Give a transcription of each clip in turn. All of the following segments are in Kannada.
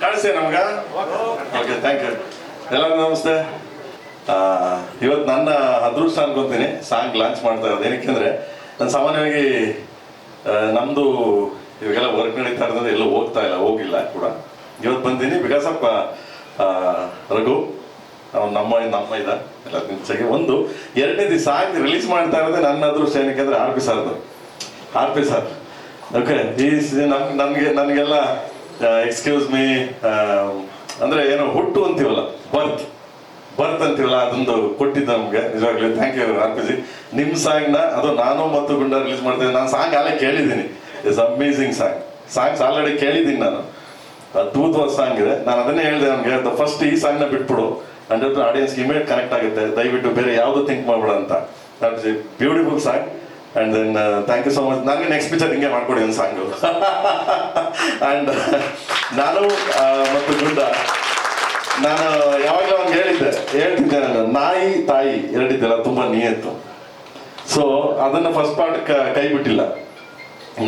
ಕಾಣಿಸ್ತೆ ನಮ್ಗ. ಓಕೆ ಥ್ಯಾಂಕ್ ಯು ಎಲ್ಲರಿಗೂ ನಮಸ್ತೆ. ಆ, ಇವತ್ತು ನನ್ನ ಅದೃಷ್ಟ ಅನ್ಕೊಂತೀನಿ. ಸಾಂಗ್ ಲಾಂಚ್ ಮಾಡ್ತಾ ಇರೋದು. ಏನಕ್ಕೆಂದ್ರೆ ನಾನು ಸಾಮಾನ್ಯವಾಗಿ ನಮ್ಮದು ನಮ್ದು ಇವಾಗೆಲ್ಲ ವರ್ಕ್ ನಡೀತಾ ಇರೋದ್ರಿಂದ ಎಲ್ಲೂ ಹೋಗ್ತಾ ಇಲ್ಲ ಹೋಗಿಲ್ಲ ಕೂಡ. ಇವತ್ತು ಬಂದೀನಿ ಬಿಕಾಸ್ ಆಫ್ ರಘು. ಅವ್ನು ನಮ್ಮ ನಮ್ಮ ಇದ. ಎಲ್ಲ ನಿಂಚಾಗಿ ಒಂದು ಎರಡನೇ ಸಾಂಗ್ ರಿಲೀಸ್ ಮಾಡ್ತಾ ಇರೋದೇ ನನ್ನ ಅದೃಷ್ಟ. ಏನಕ್ಕೆ ಅಂದ್ರೆ ಆರ್ ಪಿ ಸರ್ದು ಆರ್ ಪಿ ಸರ್ ಓಕೆ ಈ ನಮಗೆ ನನಗೆಲ್ಲ ಎಕ್ಸ್ಕ್ಯೂಸ್ ಮೀ ಅಂದ್ರೆ ಏನೋ ಹುಟ್ಟು ಅಂತೀವಲ್ಲ ಬರ್ತ್ ಬರ್ತ್ ಅಂತೀವಲ್ಲ, ಅದೊಂದು ಕೊಟ್ಟಿದ್ದು ನಮ್ಗೆ, ನಿಜವಾಗ್ಲೂ. Thank you R P ji ನಿಮ್ ಸಾಂಗ್ನ, ಅದು ನಾನು ಮತ್ತು ಗುಂಡ ರಿಲೀಸ್ ಮಾಡ್ತೀನಿ. ನಾನು ಸಾಂಗ್ ಅಲ್ಲೇ ಕೇಳಿದ್ದೀನಿ. It's amazing song songs already ಕೇಳಿದ್ದೀನಿ ನಾನು. ಅದ್ಭುತವಾದ ಸಾಂಗ್ ಇದೆ. ನಾನು ಅದನ್ನೇ ಹೇಳಿದೆ ನಮ್ಗೆ. ಫಸ್ಟ್ ಈ ಸಾಂಗ್ನ ಬಿಟ್ಬಿಡು. ಅಂಡ್ ಆಡಿಯನ್ಸ್ ಇಮೇಟ್ ಕನೆಕ್ಟ್ ಆಗುತ್ತೆ. ದಯವಿಟ್ಟು ಬೇರೆ ಯಾವುದು ಥಿಂಕ್ ಮಾಡಬೇಡ ಅಂತ. Beautiful song and then thank you so much ನನಗೆ ನೆಕ್ಸ್ಟ್ ಪಿಕ್ಚರ್ ಹಿಂಗೆ ಮಾಡಿಕೊಡಿ ಒಂದು ಸಾಂಗು ಅಂಡ್ ನಾನು ಮತ್ತು ಗುಡ್ಡ ನಾನು ಯಾವಾಗಲೂ ಅವ್ನು ಹೇಳಿದ್ದೆ, ಹೇಳ್ತಿದ್ದೆ ನಾನು, ನಾಯಿ, ತಾಯಿ ಎರಡಿದ್ದೆಲ್ಲ ತುಂಬ ನಿಯತ್ತು. ಸೊ ಅದನ್ನು ಫಸ್ಟ್ ಪಾರ್ಟ್ ಕೈ ಬಿಟ್ಟಿಲ್ಲ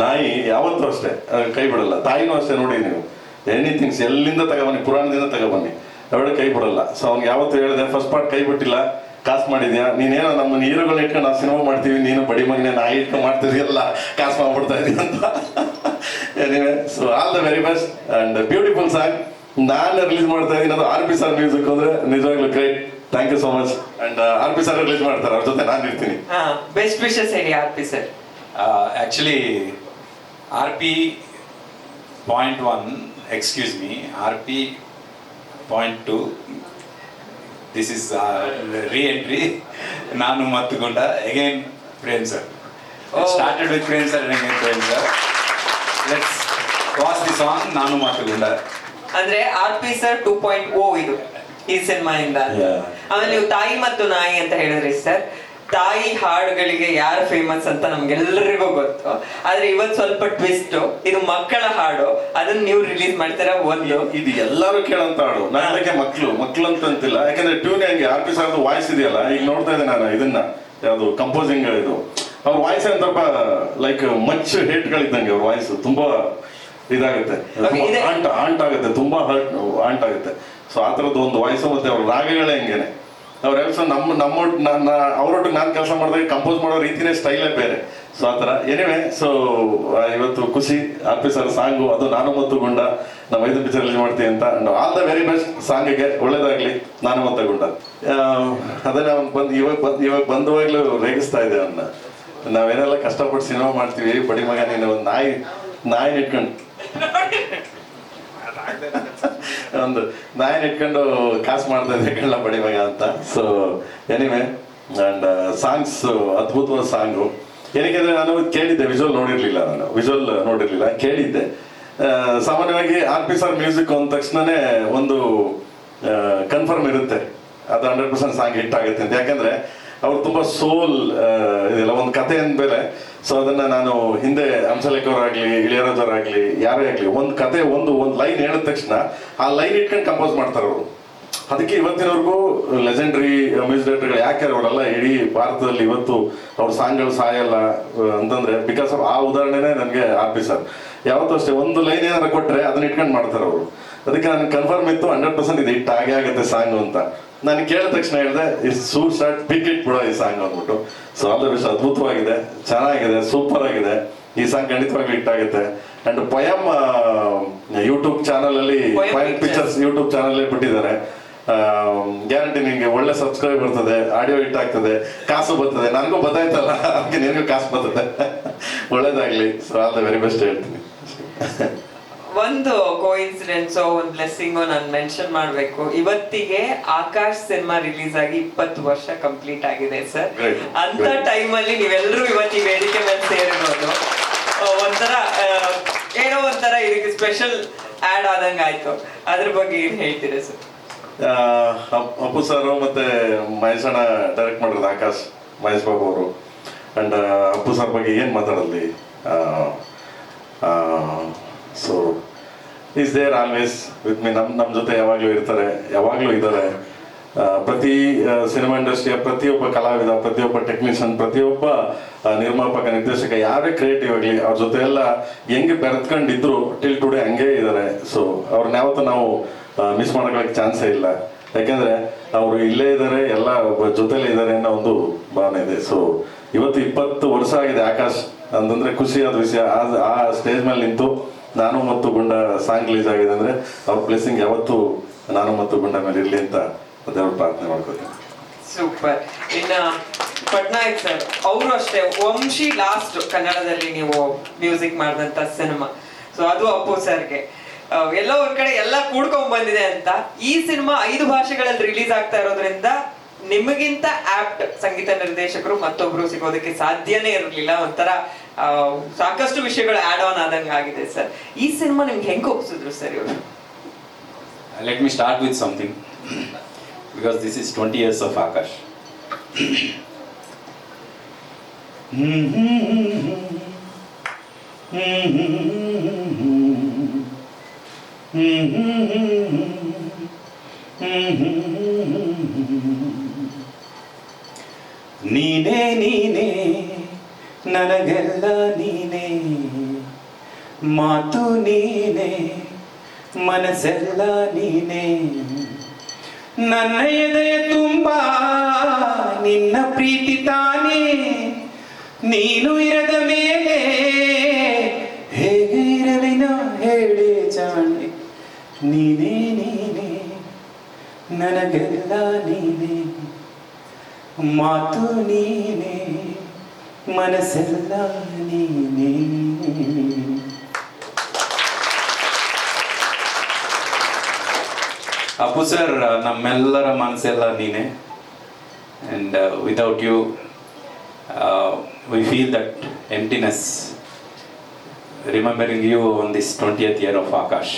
ನಾಯಿ ಯಾವತ್ತೂ ಅಷ್ಟೇ ಕೈ ಬಿಡಲ್ಲ ತಾಯಿನೂ ಅಷ್ಟೇ, ನೋಡಿ ನೀವು. ಎನಿಥಿಂಗ್ಸ್ ಎಲ್ಲಿಂದ ತಗೊಬನ್ನಿ ಪುರಾಣದಿಂದ ತಗೊಬನ್ನಿ ಎರಡು ಕೈ ಬಿಡಲ್ಲ. ಸೊ ಅವ್ನಿಗೆ ಯಾವತ್ತೂ ಹೇಳಿದೆ ಫಸ್ಟ್ ಪಾರ್ಟ್ ಕೈ ಬಿಟ್ಟಿಲ್ಲ ಕಾಸು ಮಾಡಿದ್ಯಾ? ನೀನೇನೋ ನಮ್ಮ ಹೀರೋಗಳನ್ನ ಇಟ್ಕೊಂಡು ನಾವು ಸಿನಿಮಾ ಮಾಡ್ತೀವಿ ನೀನು ಬಡಿ ಮಗನೇ ನಾ ಇಟ್ಕೊಂಡು ಮಾಡ್ತಿದ್ಯಲ್ಲ ಕಾಸು ಮಾಡ್ಬಿಡ್ತಾ ಇದೀಯ ಅಂತ. Anyway so all the very best and beautiful song ನಾನು ರಿಲೀಸ್ ಮಾಡ್ತಾ ಇದ್ದೀನಿ ಅದು ಆರ್ ಪಿ ಸರ್ ಮ್ಯೂಸಿಕ್ ಅಂದ್ರೆ ನಿಜವಾಗ್ಲೂ great thank you so much and R P sir release ಮಾಡ್ತಾರೆ ಅವ್ರ ಜೊತೆ ನಾನು ಇರ್ತೀನಿ. ಹಾ ಬೆಸ್ಟ್ ವಿಶಸ್ ಹೇಳಿ R P sir actually R P point one excuse me R P point two this is re entry ನಾನು ಮತ್ತು Gunda again Prem sir Oh. Started with Prem sir again Prem sir let's was the song ನಾನು ಮತ್ತು ಗುಂಡ. ಅಂದ್ರೆ R P sir two point O ಇದು. ಈ ಸಿನಿಮಾಯಿಂದ. ಆಮೇಲೆ ನೀವು ತಾಯಿ ಮತ್ತು ನಾಯಿ ಅಂತ ಹೇಳಿದ್ರಿ ಸರ್ ತಾಯಿ ಹಾಡುಗಳಿಗೆ ಯಾರು ಫೇಮಸ್ ಅಂತ ನಮ್ಗೆಲ್ಲರಿಗೂ ಗೊತ್ತು. ಆದ್ರೆ ಇವತ್ತು ಸ್ವಲ್ಪ ಟ್ವಿಸ್ಟ್ ಇದು ಮಕ್ಕಳ ಹಾಡು. ಅದನ್ನ ನೀವು ರಿಲೀಸ್ ಮಾಡ್ತೀರಾ? ಒಂದು. ಇದು ಎಲ್ಲರೂ ಕೇಳಂತ ಹಾಡು. ನಾನು ಅದಕ್ಕೆ ಮಕ್ಕಳು ಮಕ್ಳು ಅಂತ ಅಂತಿಲ್ಲ. ಯಾಕಂದ್ರೆ ಟ್ಯೂನ್ ಹೆಂಗೆ? ಆರ್ ಪಿ ಸರ್ದು ವಾಯ್ಸ್ ಇದೆಯಲ್ಲ? ಈಗ ನೋಡ್ತಾ ಇದ್ದೆ ನಾನು ಇದನ್ನ. ಯಾವುದು ಕಂಪೋಸಿಂಗ್ ಇದು. ಅವ್ರ ವಾಯ್ಸ್ ಏನ್ ಸ್ವಲ್ಪ ಲೈಕ್ ಮಚ್ ಹೇಟ್ಗಳಿದ್ದಂಗೆ ಅವ್ರ ವಾಯ್ಸ್ ತುಂಬಾ ಇದಾಗುತ್ತೆ. ಆಂಟ್ ಆಂಟ್ ಆಗುತ್ತೆ. ತುಂಬಾ ಹರ್ಟ್ ಆಂಟ್ ಆಗುತ್ತೆ. ಸೊ ಆ ಥರದ್ದು ಒಂದು ವಾಯ್ಸ್ ಮತ್ತೆ ಅವ್ರ ರಾಗಗಳೇ ಹಂಗೇನೆ. ಅವ್ರ ಎಲ್ಸ ನಮ್ಮ ನಮ್ಮ ನನ್ನ ಅವರೊಟ್ಟಿಗೆ ನಾನು ಕೆಲಸ ಮಾಡಿದಾಗ ಕಂಪೋಸ್ ಮಾಡೋ ರೀತಿನೇ ಸ್ಟೈಲೇ ಬೇರೆ. ಸೊ ಆ ಥರ. ಎನಿವೆ ಸೊ ಇವತ್ತು ಖುಷಿ ಆಫೀಸರ್ ಸರ್ ಸಾಂಗು, ಅದು ನಾನು ಮತ್ತು ಗುಂಡ. ನಮ್ಮ ಐದು ಪಿಕ್ಚರ್ ರಿಲೀಸ್ ಮಾಡ್ತೀವಿ ಅಂತ. ಆಲ್ ದ ವೆರಿ ಬೆಸ್ಟ್ ಸಾಂಗಿಗೆ. ಒಳ್ಳೇದಾಗ್ಲಿ. ನಾನು ಮತ್ತು ಗುಂಡ. ಅದನ್ನು ಅದನ್ನ ಅವ್ನು ಬಂದು ಇವಾಗ ಬಂದು ಇವಾಗ ಬಂದವಾಗ್ಲೂ ರೇಗಿಸ್ತಾ ಇದೆ ಅವನ್ನ ನಾವೇನೆಲ್ಲ ಕಷ್ಟಪಟ್ಟು ಸಿನಿಮಾ ಮಾಡ್ತೀವಿ. ಬಡಿ ಮಗ ನೀನು ಒಂದು ನಾಯಿ ನಾಯಿ ಇಟ್ಕೊಂಡು. ಒಂದು ನಾಯಿನ ಇಟ್ಕೊಂಡು ಕಾಸು ಮಾಡ್ತಾ ಇದ್ದೆ ಕಳ್ಳ ಅಂತ. ಸೊ ಎನಿವೆ ಅಂಡ್ ಸಾಂಗ್ಸ್ ಅದ್ಭುತವಾದ ಸಾಂಗು ಏನಕ್ಕೆ ನಾನು ಕೇಳಿದ್ದೆ ವಿಜುವಲ್ ನೋಡಿರ್ಲಿಲ್ಲ ನಾನು. ವಿಜುವಲ್ ನೋಡಿರ್ಲಿಲ್ಲ, ಕೇಳಿದ್ದೆ. ಸಾಮಾನ್ಯವಾಗಿ ಆರ್ ಪಿ ಸರ್ ಮ್ಯೂಸಿಕ್ ಅಂದ ತಕ್ಷಣನೇ ಒಂದು ಕನ್ಫರ್ಮ್ ಇರುತ್ತೆ. ಅದು ಹಂಡ್ರೆಡ್ ಪರ್ಸೆಂಟ್ ಸಾಂಗ್ ಹಿಟ್ ಆಗುತ್ತೆ ಅಂತ. ಯಾಕಂದ್ರೆ ಅವ್ರು ತುಂಬಾ ಸೋಲ್ ಇದೆಲ್ಲ ಒಂದು ಕತೆ ಅಂದ್ಮೇಲೆ ಸೊ ಅದನ್ನ ನಾನು ಹಿಂದೆ ಹಂಸಲೇಖವರಾಗ್ಲಿ ಇಳಿಯರಾಜವರಾಗ್ಲಿ ಯಾರೇ ಆಗ್ಲಿ, ಒಂದು ಕತೆ, ಒಂದು ಒಂದು ಲೈನ್ ಹೇಳಿದ ತಕ್ಷಣ ಆ ಲೈನ್ ಇಟ್ಕೊಂಡು ಕಂಪೋಸ್ ಮಾಡ್ತಾರೆ ಅವರು. ಅದಕ್ಕೆ ಇವತ್ತಿನವರೆಗೂ ಲೆಜೆಂಡ್ರಿ ಮ್ಯೂಸಿಕ್ ಡೈರೆಕ್ಟರ್ಗಳು ಯಾಕೆ ಅವರೆಲ್ಲ ಇಡೀ ಭಾರತದಲ್ಲಿ ಇವತ್ತು ಅವ್ರ ಸಾಂಗ್ಗಳು ಸಾಯಲ್ಲ ಅಂತಂದ್ರೆ ಬಿಕಾಸ್ ಆ ಉದಾಹರಣೆನೇ ನನಗೆ ಆರ್ ಸರ್. ಯಾವತ್ತೂ ಅಷ್ಟೇ ಒಂದು ಲೈನ್ ಏನಾದ್ರು ಕೊಟ್ರೆ ಅದನ್ನ ಇಟ್ಕೊಂಡು ಮಾಡ್ತಾರೆ ಅವರು. ಅದಕ್ಕೆ ನನಗೆ ಕನ್ಫರ್ಮ್ ಇತ್ತು ಹಂಡ್ರೆಡ್ ಪರ್ಸೆಂಟ್ ಇದು ಹಿಟ್ ಆಗೇ ಆಗುತ್ತೆ ಸಾಂಗ್ ಅಂತ. ನಾನು ಕೇಳಿದ ತಕ್ಷಣ ಹೇಳಿದೆ is so start pick it ಬಿಡೋ ಈ ಸಾಂಗ್ ಅಂದ್ಬಿಟ್ಟು. ಸೊ ಆಲ್ ದ ವಿಷಯ ಅದ್ಭುತವಾಗಿದೆ ಚೆನ್ನಾಗಿದೆ ಸೂಪರ್ ಆಗಿದೆ. ಈ ಸಾಂಗ್ ಖಂಡಿತವಾಗ್ಲೂ ಹಿಟ್ ಆಗುತ್ತೆ. ಅಂಡ್ ಪಯಮ್ ಯೂಟ್ಯೂಬ್ ಚಾನಲ್ ಅಲ್ಲಿ ಪಯಂ. ಪಿಕ್ಚರ್ಸ್ ಯೂಟ್ಯೂಬ್ ಚಾನಲ್ ಬಿಟ್ಟಿದ್ದಾರೆ. ಗ್ಯಾರಂಟಿ ನಿಮಗೆ ಒಳ್ಳೆ ಸಬ್ಸ್ಕ್ರೈಬ್ ಬರ್ತದೆ ಆಡಿಯೋ ಹಿಟ್ ಆಗ್ತದೆ ಕಾಸು ಬರ್ತದೆ. ನನಗೂ ಬತ್ತಾಯ್ತಲ್ಲ ಅದಕ್ಕೆ ನಿನಗೂ ಕಾಸು ಬರ್ತದೆ. ಒಳ್ಳೇದಾಗ್ಲಿ. So all the very best ಹೇಳ್ತೀನಿ. ಒಂದು ಕೋಇನ್ಸಿಡೆನ್ಸೋ ಒಂದು ಬ್ಲೆಸ್ಸಿಂಗ್ ನಾನು ಮೆನ್ಷನ್ ಮಾಡಬೇಕು. ಇವತ್ತಿಗೆ ಆಕಾಶ್ ಸಿನಿಮಾ ರಿಲೀಸ್ ಆಗಿ ಇಪ್ಪತ್ತು ವರ್ಷ ಕಂಪ್ಲೀಟ್ ಆಗಿದೆ ಸರ್. ಅಂತ. ಟೈಮಲ್ಲಿ ನೀವೆಲ್ಲರೂ ಇವತ್ತು ಈ ವೇದಿಕೆ ಮೇಲೆ ಸೇರಿರೋದು. ಒಂಥರ ಏನೋ ಒಂಥರ ಇದಕ್ಕೆ ಸ್ಪೆಷಲ್ ಆಡ್ ಆದಂಗೆ ಆಯಿತು. ಅದ್ರ ಬಗ್ಗೆ ಏನು ಹೇಳ್ತೀರಾ ಸರ್ ಅಪ್ಪು ಸರ್ ಮತ್ತೆ ಮಹೇಶ್ ಅಣ್ಣ ಡೈರೆಕ್ಟ್ ಮಾಡಿರೋದು ಆಕಾಶ್ ಮಹೇಶ್ ಬಾಬು ಅವರು. ಅಂಡ್ ಅಪ್ಪು ಸರ್ ಬಗ್ಗೆ ಏನು ಮಾತಾಡಲ್ಲಿ so is there always with me ನಮ್ಮ ನಮ್ಮ ಜೊತೆ ಯಾವಾಗಲೂ ಇರ್ತಾರೆ, ಯಾವಾಗಲೂ ಇದ್ದಾರೆ. ಪ್ರತಿ ಸಿನಿಮಾ ಇಂಡಸ್ಟ್ರಿಯ ಪ್ರತಿಯೊಬ್ಬ ಕಲಾವಿದ, ಪ್ರತಿಯೊಬ್ಬ ಟೆಕ್ನಿಷಿಯನ್ ಪ್ರತಿಯೊಬ್ಬ ನಿರ್ಮಾಪಕ, ನಿರ್ದೇಶಕ, ಯಾರೇ ಕ್ರಿಯೇಟಿವ್ ಆಗಲಿ, ಅವ್ರ ಜೊತೆ ಎಲ್ಲ ಹೆಂಗೆ ಬೆರೆತ್ಕೊಂಡಿದ್ರು ಟಿಲ್ ಟುಡೇ ಹಂಗೆ ಇದ್ದಾರೆ. ಸೊ ಅವ್ರನ್ನ ಯಾವತ್ತೂ ನಾವು ಮಿಸ್ ಮಾಡ್ಕೊಳಕ್ಕೆ ಚಾನ್ಸೇ ಇಲ್ಲ. ಯಾಕೆಂದರೆ ಅವರು ಇಲ್ಲೇ ಇದ್ದಾರೆ, ಎಲ್ಲ ಜೊತೆಲೇ ಇದ್ದಾರೆ ಅನ್ನೋ ಒಂದು ಭಾವನೆ ಇದೆ. ಸೊ ಇವತ್ತು ಇಪ್ಪತ್ತು ವರ್ಷ ಆಗಿದೆ ಆಕಾಶ್, ಅಂತಂದ್ರೆ ಖುಷಿಯಾದ ವಿಷಯ. ಆ ಸ್ಟೇಜ್ ಮೇಲೆ ನಿಂತು ನಾನು ಮತ್ತು ಗುಂಡ ಸಾಂಗ್ ರಿಲೀಸ್ ಆಗಿದೆ ಅಂದ್ರೆ ಅವ್ರ ಪ್ಲೇಸಿಂಗ್ ಯಾವತ್ತೂ ನಾನು ಮತ್ತು ಗುಂಡ ಮೇಲೆ ಇರಲಿ ಅಂತ ದೇವ್ರ ಪ್ರಾರ್ಥನೆ ಮಾಡ್ಕೋತೀನಿ. ಸೂಪರ್ ಇನ್ನ ಪಟ್ನಾಯಕ್ ಸರ್ ಅವರು ಅಷ್ಟೇ, ವಂಶಿ ಲಾಸ್ಟ್ ಕನ್ನಡದಲ್ಲಿ ನೀವು ಮ್ಯೂಸಿಕ್ ಮಾಡಿದಂತ ಸಿನಿಮಾ ಸೊ ಅದು ಅಪ್ಪು ಸರ್ಗೆ ಎಲ್ಲೋ ಒಂದ್ ಕಡೆ ಎಲ್ಲ ಕೂಡ್ಕೊಂಡ್ ಬಂದಿದೆ ಅಂತ. ಈ ಸಿನಿಮಾ ಐದು ಭಾಷೆಗಳಲ್ಲಿ ರಿಲೀಸ್ ಆಗ್ತಾ ಇರೋದ್ರಿಂದ ನಿಮಗಿಂತ ಆಪ್ಟ್ ಸಂಗೀತ ನಿರ್ದೇಶಕರು ಮತ್ತೊಬ್ರು ಸಿಗೋದಕ್ಕೆ ಸಾಧ್ಯನೇ ಇರಲಿಲ್ಲ. ಒಂಥರ ಸಾಕಷ್ಟು ವಿಷಯಗಳು ಆಡ್ ಆನ್ ಆದಂಗೆ ಆಗಿದೆ ಸರ್ ಈ ಸಿನಿಮಾ ನಿಮ್ಗೆ ಹೆಂಗ್ ಒಪ್ಸಿದ್ರು ಸರ್ ಇವರು Let me start with something because this is 20 years of Akash. ನೀನೇ ನೀನೇ ನನಗೆಲ್ಲ ನೀನೇ, ಮಾತು ನೀನೇ, ಮನಸ್ಸೆಲ್ಲ ನೀನೇ. ನನ್ನ ಎದೆಯ ತುಂಬ, ನಿನ್ನ ಪ್ರೀತಿ ತಾನೇ. ನೀನು ಇರದ ಮೇಲೆ, ಹೇಗೆ ನಾ ಹೇಳಿ ಜಾಣೆ. ನೀನೇ ನೀನೇ, ನನಗೆಲ್ಲ ನೀನೇ. ಮಾತು ನೀನೇ. ಮನಸ್ಸೆಲ್ಲ ನೀನೇ. ಅಪ್ಪು ಸರ್ ನಮ್ಮೆಲ್ಲರ ಮನಸ್ಸೆಲ್ಲ ನೀನೆ. And without you we feel that emptiness remembering you on this twentieth year of Aakash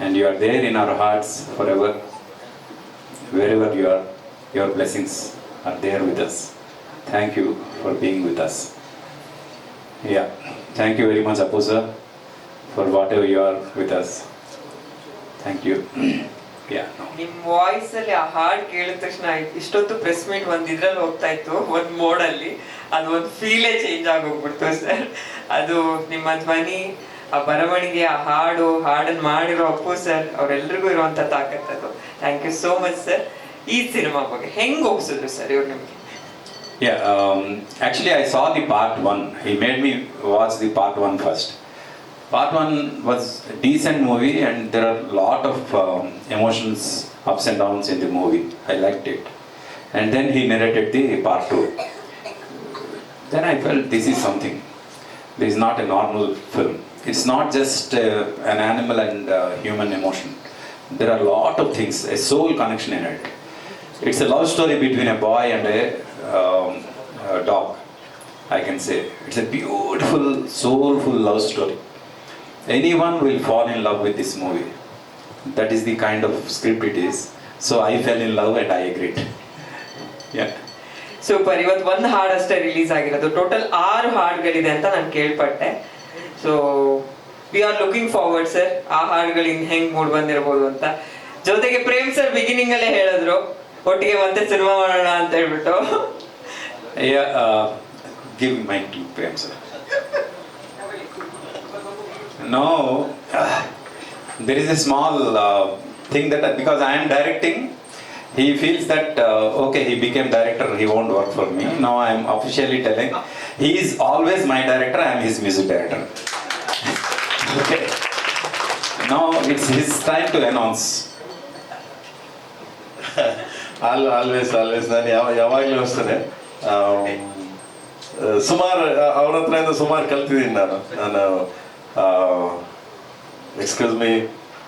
and you are there in our hearts forever wherever you are your blessings are there with us. Thank you for being with us. Yeah, thank you very much, Apu sir, for whatever you are with us. Thank you. yeah. no. ನಿಮ್ ವಾಯ್ಸ್ ಅಲ್ಲಿ ಆ ಹಾಡ್ ಕೇಳಿದ ತಕ್ಷಣ ಇಷ್ಟೊತ್ತು ಪ್ರೆಸ್ ಮೀಟ್ ಒಂದ್ ಇದ್ರಲ್ಲಿ ಹೋಗ್ತಾ ಇತ್ತು ಒಂದ್ ಮೋಡ್ ಅಲ್ಲಿ ಅದು ಒಂದು ಫೀಲೇ ಚೇಂಜ್ ಆಗೋಗ್ಬಿಡ್ತು ಸರ್ ಅದು ನಿಮ್ಮ ಧ್ವನಿ ಆ ಬರವಣಿಗೆ ಆ ಹಾಡು ಹಾಡನ್ನ ಮಾಡಿರೋ ಅಪ್ಪು ಸರ್ ಅವ್ರೆಲ್ರಿಗೂ ಇರುವಂತ ತಾಕತ್ ಅದು thank you so much sir ಈ ಸಿನಿಮಾ ಬಗ್ಗೆ ಹೆಂಗ್ ಒಪ್ಸಿದ್ರು ಸರ್ ಇವ್ರು ನಿಮ್ಗೆ Yeah, um, actually, I saw the part one. He made me watch the part one first. Part one was a decent movie, and there are a lot of um, emotions, ups and downs in the movie. I liked it. And then he narrated the part two. Then I felt this is something. This is not a normal film. It's not just uh, an animal and uh, human emotion. There are a lot of things, a soul connection in it. It's a love story between a boy and a, um, uh, dog, I can say. It's a beautiful, soulful love story. Anyone will fall in love with this movie. That is the kind of script it is. So I fell in love and I agreed. Yeah. Super ಇವತ್ತು ಒಂದು ಹಾಡು ಅಷ್ಟೇ ರಿಲೀಸ್ ಆಗಿರೋದು ಟೋಟಲ್ ಆರು ಹಾಡುಗಳಿದೆ ಅಂತ ನಾನು ಕೇಳ್ಪಟ್ಟೆ so we are looking forward sir ಆ ಹಾಡುಗಳಿಂದ ಹೆಂಗ್ ಮೂಡ್ ಬಂದಿರಬಹುದು ಅಂತ ಜೊತೆಗೆ ಪ್ರೇಮ್ ಸರ್ ಬಿಗಿನಿಂಗ್ ಅಲ್ಲೇ ಹೇಳಿದ್ರು ಒಟ್ಟಿಗೆ ಮತ್ತೆ ಸಿನಿಮಾ ಮಾಡೋಣ ಅಂತ ಹೇಳ್ಬಿಟ್ಟು Yeah, uh, give mic to Prem sir. No, uh, there is a small uh, thing that because I am directing, he feels that uh, okay, he became director, he won't work for me. Now I am officially telling, he is always my director. I am his music director. okay. Now it's his time to announce. All always always ನಾನು ಯಾವ ಯಾವಾಗಲೂ ಅಷ್ಟೇ ಸುಮಾರು ಅವ್ರ ಹತ್ರದಿಂದ ಸುಮಾರು ಕಲ್ತಿದ್ದೀನಿ ನಾನು. ನಾನು ಎಕ್ಸ್ಕ್ಯೂಸ್ ಮೀ